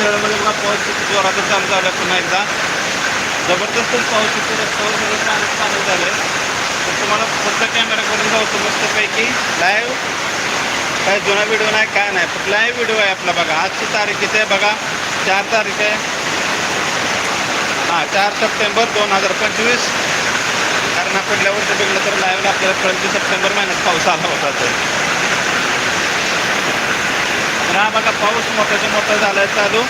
केरळमध्ये बघा पाऊस किती चालू झाला पुन्हा एकदा. जबरदस्त पाऊस येतो रस्त्यावर सगळं चालू चालू झालं आहे. तर तुम्हाला फक्त कॅमेरा करून जाऊ मस्तपैकी. लाईव्ह काय जुना व्हिडिओ नाही काय नाही. पण लाईव्ह व्हिडिओ आहे आपला बघा. आजची तारीख किती आहे बघा? चार तारीख आहे. हां चार सप्टेंबर दोन हजार पंचवीस. कारण आपण पडल्यावरती बघितलं तर लाईव्हला आपल्याला पंचवीस सप्टेंबर महिन्यात पाऊस आला होता तर तर हा बघा पाऊस मोठ्याच्या मोठा झाला आहे चालू.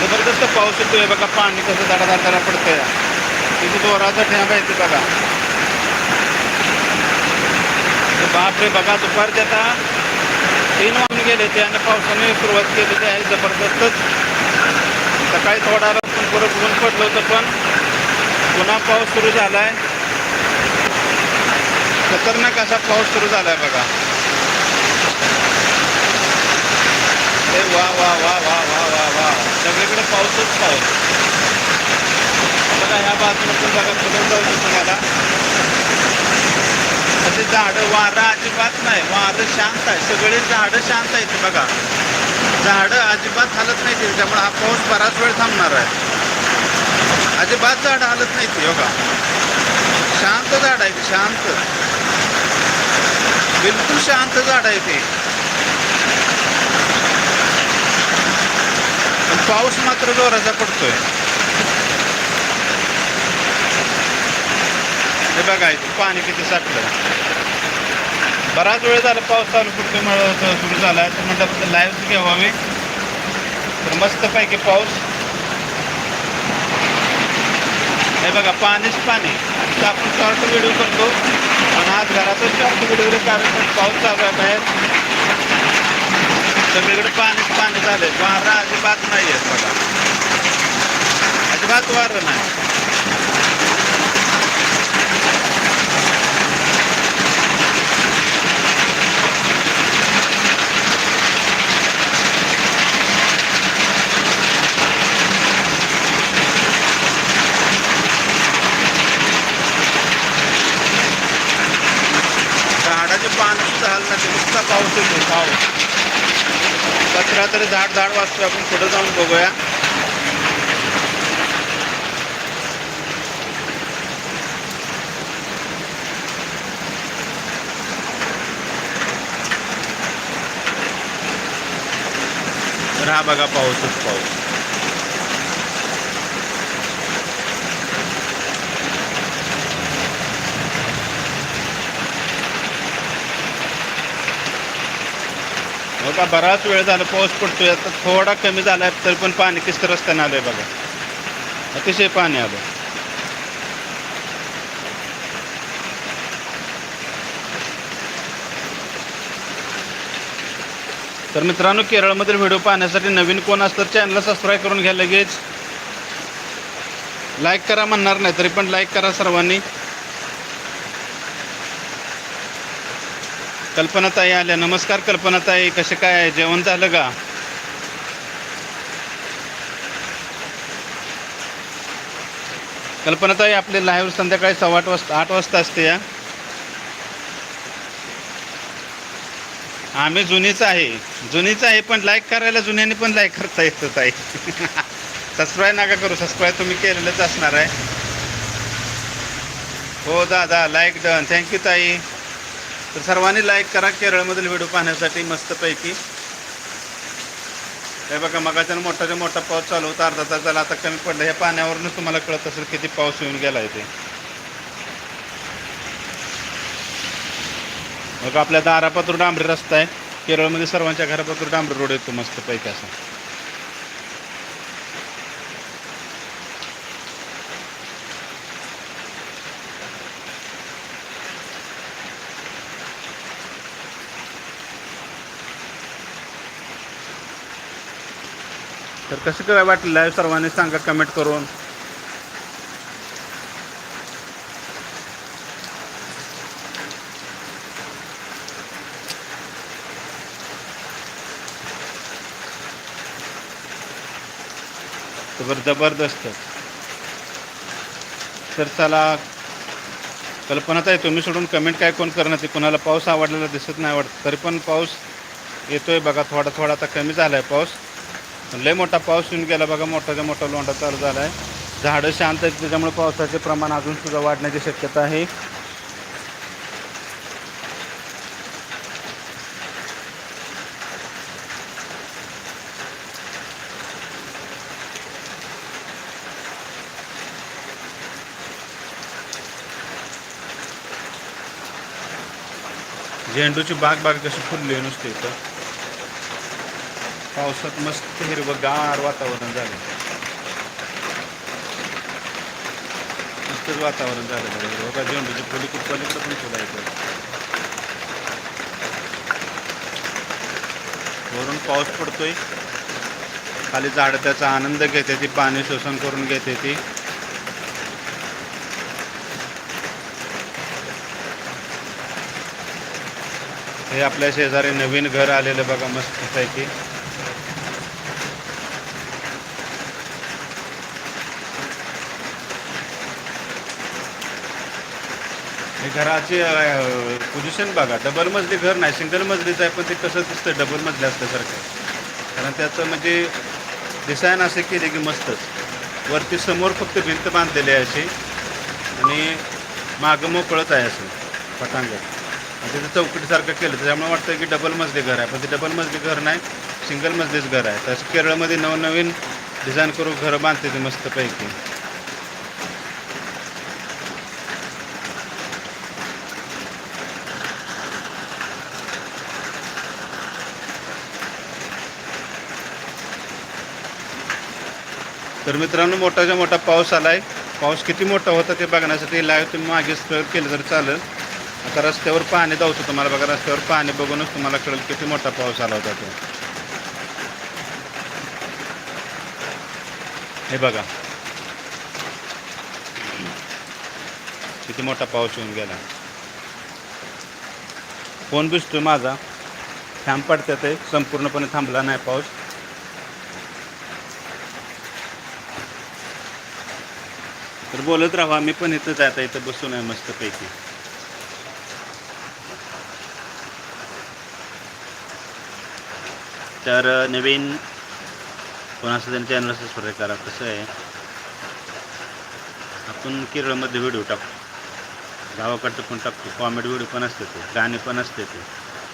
जबरदस्त पाऊस येतो आहे बघा पाणी कसं दाडा दाडाला पडतंय. तिथे जोराचा ठेंब आहे ते बघा. बापरे बघा दुपारचे आता तीन वाजून गेले ते आणि पावसाने सुरुवात केलेली आहे जबरदस्तच. सकाळी थोडा पण परत ऊन पडलं होतं पण पुन्हा पाऊस सुरू झाला आहे खतरनाक असा पाऊस सुरू झाला आहे बघा. अरे वा वा वा वा वा वा वा. सगळीकडे पाऊसच पाऊस मला ह्या बाजूला पण बघा कुठून जाऊ तुम्हाला असे झाडं वारा अजिबात नाही. वारं शांत आहे. सगळे झाडं शांत आहेत बघा. झाडं अजिबात हालत नाही त्याच्यामुळे हा पाऊस बराच वेळ थांबणार आहे. अजिबात झाडं हालत नाही ती बघा. शांत झाड आहे ते शांत. बिलकुल शांत झाड आहे ते. पाऊस मात्र जोराचा पडतोय. हे बघा इथं पाणी किती साठलं. बराच वेळ झाला पाऊस चालू पडतोय मला सुरू झाला तर म्हटलं लाईव्ह घ्यावा मी तर मस्तपैकी पाऊस. हे बघा पाणीच पाणी. तर आपण शॉर्ट व्हिडिओ करतो. आणि आज घरातच शॉर्ट व्हिडिओ कारण पाऊस चालू आहे बाहेर. सगळीकडे पाणीच पाणी झालंय. वारा अजिबात नाही आहे बघा. अजिबात वारं नाही झाडाचे पानं सुद्धा हलणार नाही नुसता पाऊस येतो पाऊस कचरा तरी झाड झाड वाचतो आपण पुढे जाऊन बघूया. तर हा बघा पाऊसच पाऊस. का बराच वेळ झाला पाऊस पडतोय आता थोडा कमी झाला आहे तरी पण पाणी किस्त रस्त्याने आलंय बघा. अतिशय पाणी आलं तर मित्रांनो केरळमधील व्हिडिओ पाहण्यासाठी नवीन कोण असतात चॅनलला सबस्क्राईब करून घ्या लगेच. लाईक करा म्हणणार नाही तरी पण लाईक करा सर्वांनी. कल्पनाताई आल्या. नमस्कार कल्पनाताई कसे काय आहे? जेवण झालं का? कल्पनाताई आपले लाईव्ह संध्याकाळी सव्वा आठ वाजता आठ वाजता असते या. आम्ही जुनीच आहे. जुनीच आहे पण लाईक करायला जुन्याने पण लाईक करता येतं ताई. सबस्क्राईब नका करू. सबस्क्राईब तुम्ही केलेलंच असणार आहे. हो दादा लाईक डन थँक्यू ताई. तर सर्वांनी लाईक करा. केरळमधील व्हिडिओ पाहण्यासाठी मस्तपैकी. हे बघा मगाच्यानं मोठाच्या मोठा पाऊस चालू होता. अर्धा तास झाला आता कमी पडलं. हे पाण्यावरूनच तुम्हाला कळत असेल किती पाऊस येऊन गेला आहे ते. बघा आपल्या दारापातूर डांबरी रस्ता आहे. केरळमध्ये सर्वांच्या घरापातूर डांबरी रोड येतो मस्तपैकी असा. तर कसं काय वाटलं? आहे सर्वांनी सांगा कमेंट करून. तर जबरदस्त. तर चला कल्पनाच आहे तुम्ही सोडून कमेंट काय कोण करणार? ते कोणाला पाऊस आवडलेला दिसत नाही आवडत तरी पण पाऊस येतोय बघा थोडा थोडा आता कमी झाला आहे पाऊस. लय मोठा पाऊस येऊन गेला बघा मोठाच्या मोठा लोंढा चालू झाला आहे झाडं शांत आहेत त्याच्यामुळे पावसाचे प्रमाण अजून सुद्धा वाढण्याची शक्यता आहे. झेंडूची बाग बाग कशी फुलली आहे नुसती इथं. पावसात मस्त हिरवगार वातावरण झालं. मस्तच वातावरण झालं बघा. हिरवं झेंडूची फुली खूप पलीकडे पण फुलं वरून पाऊस पडतोय. खाली झाडं त्याचा आनंद घेते ती पाणी शोषण करून घेते ती. हे आपल्या शेजारी नवीन घर आलेलं बघा मस्त पैकी हे घराची पोझिशन बघा. डबल मजली घर नाही सिंगल मजलीच आहे पण ते कसं दिसतं? डबल मजली असल्यासारखं. कारण त्याचं म्हणजे डिझाईन असे केले की मस्तच. वरती समोर फक्त भिंत बांधलेली आहे अशी. आणि मागं मोकळंच आहे असं पटांगण. आणि त्याचं चौकटीसारखं केलं त्याच्यामुळे वाटतं की डबल मजली घर आहे. पण ते डबल मजली घर नाही सिंगल मजलीच घर आहे. तसं केरळमध्ये नवनवीन डिझाईन करून घरं बांधते ते मस्तपैकी. तर मित्रांनो मोठाच्या मोठा पाऊस आला आहे पाऊस किती मोठा होता ते बघण्यासाठी लाईव्ह तुम्ही मागे स्टोअर केलं तर चालेल. आता रस्त्यावर पाणी धावतं तुम्हाला बघा रस्त्यावर पाणी बघूनच तुम्हाला कळेल किती मोठा पाऊस आला होता तो. हे बघा. किती मोठा पाऊस येऊन गेला. फोन भिजतोय माझा. थांब पडत्यात ते संपूर्णपणे थांबला नाही पाऊस. तर बोलत राहा मी पण इथंच आता इथं बसून आहे मस्तपैकी. तर नवीन कोणाचं त्यांनी त्यांच्या चॅनल सबस्क्राईब करा कसं आहे? आपण केरळमध्ये व्हिडिओ टाकतो गावाकडचं पण टाकतो कॉमेडी व्हिडिओ पण असते ते गाणे पण असते ते.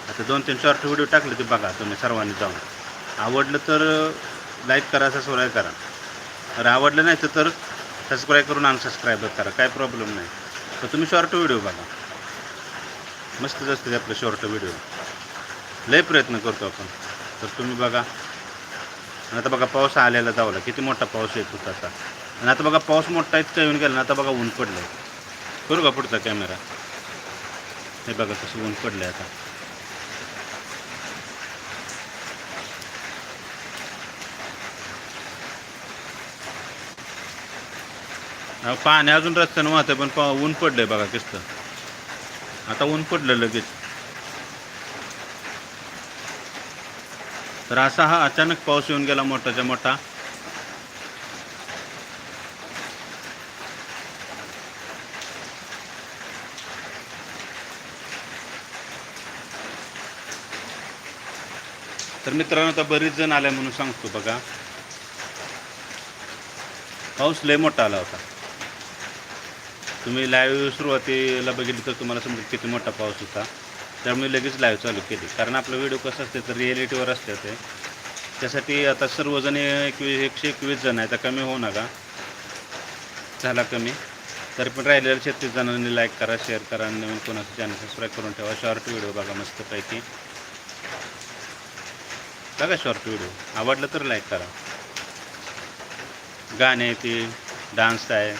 आता दोन तीन शॉर्ट व्हिडिओ टाकले ते बघा तुम्ही सर्वांनी जाऊन. आवडलं तर लाईक करा सबस्क्राईब करा. अरे आवडलं नाही तर सबस्क्राईब करून अनसबस्क्राईब करा. काय प्रॉब्लेम नाही. तर तुम्ही शॉर्ट व्हिडिओ बघा. मस्तच असते आपलं शॉर्ट व्हिडिओ लय प्रयत्न करतो आपण. तर तुम्ही बघा. आणि आता बघा पाऊस आलेला जावला किती मोठा पाऊस येत होता आता. आणि आता बघा पाऊस मोठा इतका येऊन गेला ना आता बघा ऊन पडलं आहे करू का पुढचा कॅमेरा हे बघा कसं ऊन पडलं आहे आता. अहो, पाणी अजून रस्त्यानं वाहतंय पण पा ऊन पडलंय बघा किस्त. आता ऊन पडलं लगेच. तर असा हा अचानक पाऊस येऊन गेला मोठाच्या मोठा. तर मित्रांनो आता बरीच जण आल्या म्हणून सांगतो बघा. पाऊस लय मोठा आला होता. तुम्ही लाईव्ह सुरुवातीला बघितली तर तुम्हाला समजेल किती मोठा पाऊस होता. त्यामुळे लगेच लाईव्ह चालू केली. कारण आपलं व्हिडिओ कसं असते तर रिॲलिटीवर असते ते. त्यासाठी आता सर्वजण एकवीस एकशे एकवीस जण आहे तर कमी होऊ नका. झाला कमी. तरी पण राहिलेल्या छत्तीस जणांनी लाईक करा शेअर करा आणि नवीन कोणाचं चॅनल सबस्क्राईब करून ठेवा. शॉर्ट व्हिडिओ बघा मस्तपैकी. बघा शॉर्ट व्हिडिओ आवडलं तर लाईक करा. गाणे ते डान्स आहे.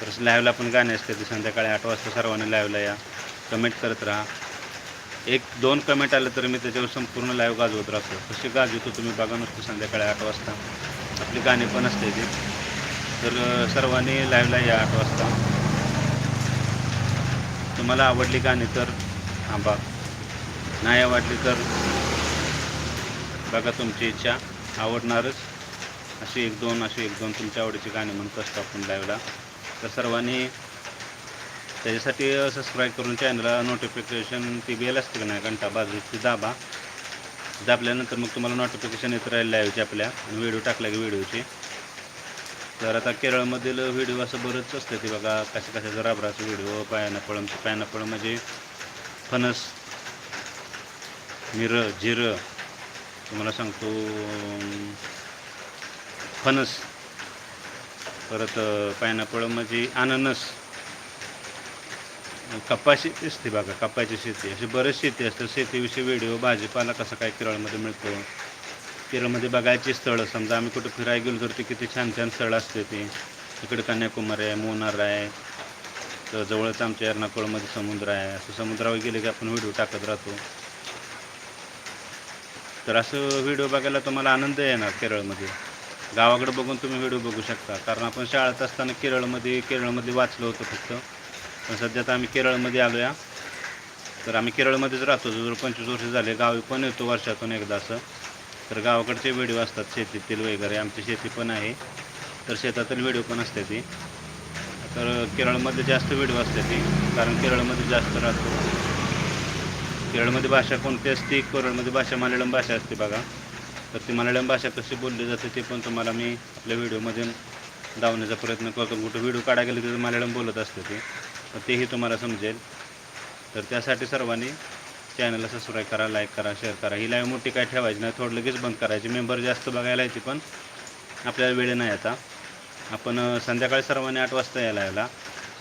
तर लाईव्हला पण गाणे असते ते संध्याकाळी आठ वाजता सर्वांनी लाईव्हला या. कमेंट करत राहा. एक दोन कमेंट आलं तर मी त्याच्यावर संपूर्ण लाईव्ह गाजवत राहतो. कसे गाजवतो तुम्ही बघा नसतो संध्याकाळी आठ वाजता. आपली गाणी पण असते ती. तर सर्वांनी लाईव्हला या आठ वाजता. तुम्हाला आवडली गाणी तर थांबा. नाही आवडली तर बघा तुमची इच्छा. आवडणारच. अशी एक दोन अशी एक दोन तुमच्या आवडीची गाणी म्हणत असतो आपण लाईव्हला तर सर्वांनी त्याच्यासाठी सबस्क्राईब करून चॅनलला नोटिफिकेशन ती बेल असते का नाही घंटा बाजूची दाबा. दाबल्यानंतर मग तुम्हाला नोटिफिकेशन येत राहील लाईव्हचे आपल्या आणि व्हिडिओ टाकला की व्हिडिओचे तर आता केरळमधील व्हिडिओ असं बरंच असतं ते बघा कशा कशाचं राबराचं व्हिडिओ पायनापळमचं पायनापळ म्हणजे फणस मिरं जिरं. तुम्हाला सांगतो फणस. परत पायनापळ म्हणजे अननस. कपाशी असते बघा कपाची शेती. अशी बरेच शेती असतं. शेतीविषयी व्हिडिओ भाजीपाला कसा काय केरळमध्ये मिळतो? केरळमध्ये बघायची स्थळं समजा आम्ही कुठं फिरायला गेलो तर ते किती छान छान स्थळं असते ते. इकडे कन्याकुमारी आहे मोनार आहे. तर जवळच आमच्या एर्नाकुळमध्ये समुद्र आहे. असं समुद्रावर गेले की आपण व्हिडिओ टाकत राहतो. तर असं व्हिडिओ बघायला तुम्हाला आनंद येणार केरळमध्ये. गावाकडे बघून तुम्ही व्हिडिओ बघू शकता. कारण आपण शाळेत असताना केरळमध्ये केरळमध्ये वाचलं होतं फक्त. पण सध्या तर आम्ही केरळमध्ये आलो या तर आम्ही केरळमध्येच राहतो. जवळ पंचवीस वर्ष झाले. गावी पण येतो वर्षातून एकदा असं. तर गावाकडचे व्हिडिओ असतात. शेतीतील वगैरे. आमची शेती पण आहे. तर शेतातील व्हिडिओ पण असते ती. तर केरळमध्ये जास्त व्हिडिओ असते ती. कारण केरळमध्ये जास्त राहतो. केरळमध्ये भाषा कोणती असते? केरळमध्ये भाषा मल्याळम भाषा असते बघा. तर ती मल्याळम भाषा कशी बोलली जाते ते पण तुम्हाला मी आपल्या व्हिडिओमध्ये दावण्याचा प्रयत्न करतो. कुठं व्हिडिओ काढायला गेले तर मल्याळम बोलत असते ते. तर तेही तुम्हाला समजेल. तर त्यासाठी सर्वांनी चॅनलला सबस्क्राईब करा लाईक करा शेअर करा. ही लाईव्ह मोठी काय ठेवायची नाही. थोडं लगेच बंद करायची. मेंबर जास्त बघायला येते पण आपल्याला वेळ नाही आता. आपण संध्याकाळी सर्वांनी आठ वाजता यायला यायला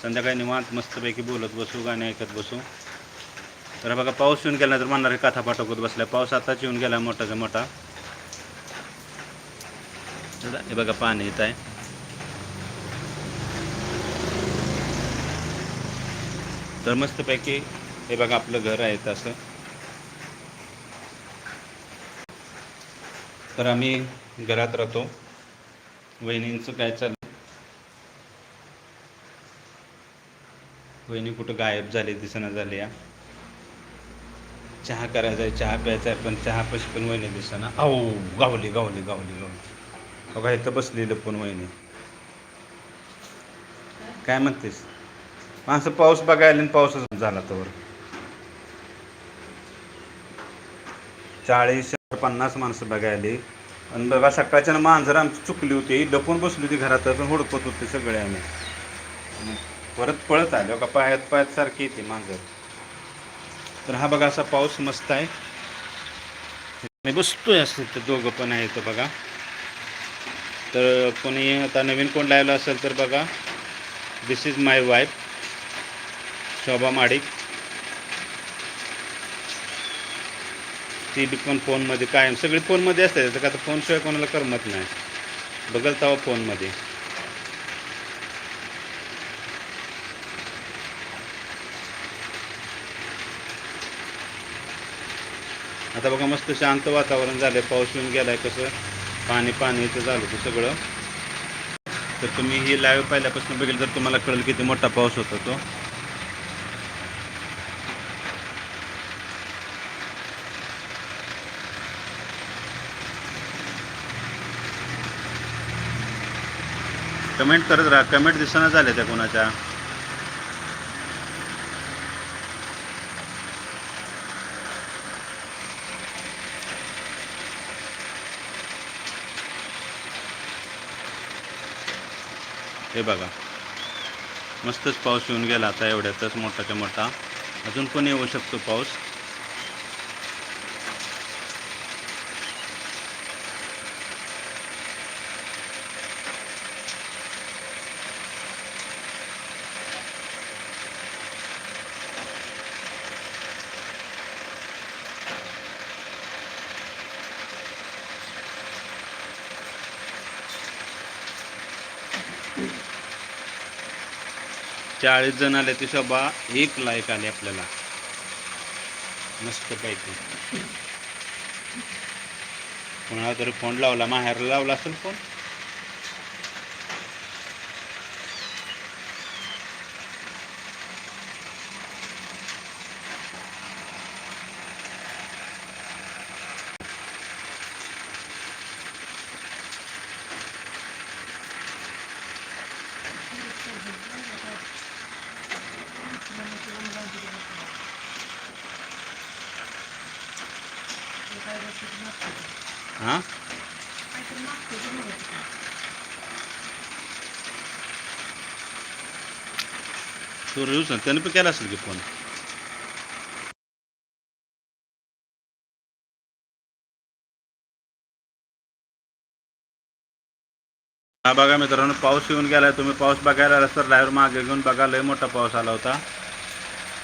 संध्याकाळी निवांत मस्तपैकी बोलत बसू गाणे ऐकत बसू. तर बघा पाऊस येऊन गेला तर म्हणणारे कथा पाठवत बसल्या. पाऊस आताच येऊन गेला मोठाचा मोठा. तर हे बघा पाणी येत आहे तर मस्तपैकी हे बघा आपलं घर आहे तसं तर आम्ही घरात राहतो वहिनींचं काय चाललं वहिनी कुठं गायब झाली दिसना झाली या चहा करायचा आहे चहा प्यायचा आहे पण चहा पशी पण वहिनी दिसना औ गावली गावली गावली गावली बघा इथं बसलेलं पण वहिनी. काय म्हणतेस? माणसं पाऊस बघायला आणि पाऊसच झाला तर चाळीस पन्नास माणसं बघायला. आणि बघा सकाळच्या मांजर आमची चुकली होती. लपून बसली होती घरात? पण हुडकत होते सगळे आम्ही. परत पळत आले. का पायात पायात सारखी येते मांजर. तर हा बघा असा पाऊस मस्त आहे. मी बसतोय असं ते दोघं पण आहे तर बघा. तर कोणी आता नवीन कोण लावला असेल तर बघा. This is my wife Shobha Madik. ती बी पण फोनमध्ये कायम. सगळी फोनमध्ये असते तर का आता फोनशिवाय कोणाला करमत नाही. बघल तवा फोनमध्ये. आता बघा मस्त शांत वातावरण झालंय. पाऊस येऊन गेलाय कसं? पाणी पाणी इथं झालं होतं सगळं. तर तुम्ही ही लाईव्ह पाहिल्यापासून बघेल तर तुम्हाला कळेल किती मोठा पाऊस होता तो. कमेंट करत राहा. कमेंट दिसना झाल्या त्या कोणाच्या? हे बघा. मस्तच पाऊस येऊन गेला आता एवढ्यातच मोठाच्या मोठा. अजून पण येऊ शकतो पाऊस. चाळीस जण आले ते शोभा एक लाईक आले आपल्याला. मस्त पैकी. कोणाला तरी फोन लावला माहेरला लावला असेल फोन हां? त्याने पण केला असेल की फोन? हा बघा मित्रांनो पाऊस येऊन गेला तुम्ही पाऊस बघायला रस्त्यावर ड्रायव्हर मागे घेऊन बघा. लय मोठा पाऊस आला होता.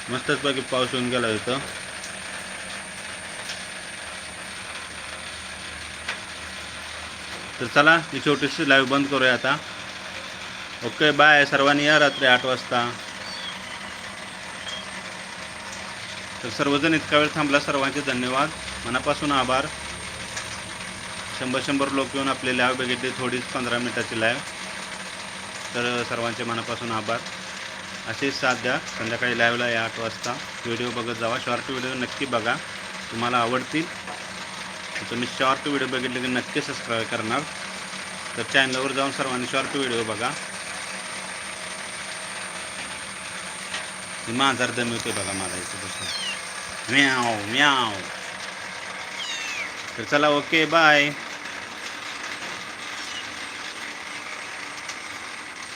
मस्तच बाकी पाऊस येऊन गेला इथं. तर चला ही छोटीशी लाईव्ह बंद करूया आता. ओके बाय सर्वांनी या रात्री आठ वाजता. तर सर्वजण इतका वेळ थांबला सर्वांचे धन्यवाद. मनापासून आभार. शंभर शंभर लोक येऊन आपली लाईव्ह बघितली थोडीच पंधरा मिनिटाची लाईव्ह तर सर्वांचे मनापासून आभार. असेच साथ द्या संध्याकाळी लाईव्हला या आठ वाजता. व्हिडिओ बघत जावा शॉर्ट व्हिडिओ नक्की बघा. तुम्हाला आवडतील तुम्ही शॉर्ट व्हिडिओ बघितले की नक्की सबस्क्राईब करणार. तर चॅनलवर जाऊन सर्वांनी शॉर्ट व्हिडिओ बघा. ही मांजर दमवते बघा मला इथे बसून. म्याव म्याव. तर चला ओके बाय